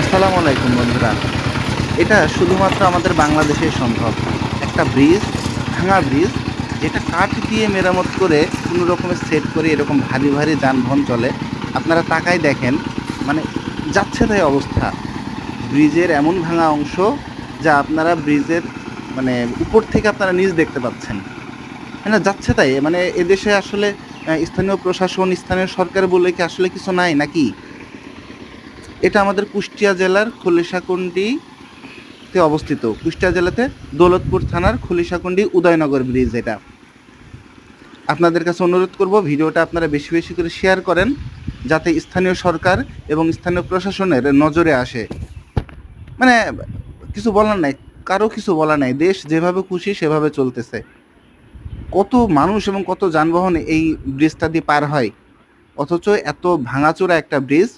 আসসালামু আলাইকুম বন্ধুরা। এটা শুধুমাত্র আমাদের বাংলাদেশেই সম্ভব। একটা ব্রিজ ভাঙা ব্রিজ যেটা কাঠ দিয়ে মেরামত করে কোনো রকমের সেট করে এরকম ভারী ভারী যানবাহন চলে। আপনারা তাকাই দেখেন মানে যাচ্ছে তাই অবস্থা। ব্রিজের এমন ভাঙা অংশ, যা আপনারা ব্রিজের মানে উপর থেকে আপনারা নিজ দেখতে পাচ্ছেন। হ্যাঁ না, যাচ্ছে তাই। মানে এদেশে আসলে স্থানীয় প্রশাসন, স্থানীয় সরকার বলে কি আসলে কিছু নাই নাকি? এটা আমাদের কুষ্টিয়া জেলার খলিশাকুন্ডিতে অবস্থিত। কুষ্টিয়া জেলাতে দৌলতপুর থানার খলিশাকুন্ডি উদয়নগর ব্রিজ এটা। আপনাদের কাছে অনুরোধ করব ভিডিওটা আপনারা বেশি বেশি করে শেয়ার করেন, যাতে স্থানীয় সরকার এবং স্থানীয় প্রশাসনের নজরে আসে। মানে কিছু বলার নাই, কারও কিছু বলার নাই। দেশ যেভাবে খুশি সেভাবে চলতেছে। কত মানুষ এবং কত যানবাহন এই ব্রিজটা দিয়ে পার হয়। অথচ এত ভাঙাচোরা একটা ব্রিজ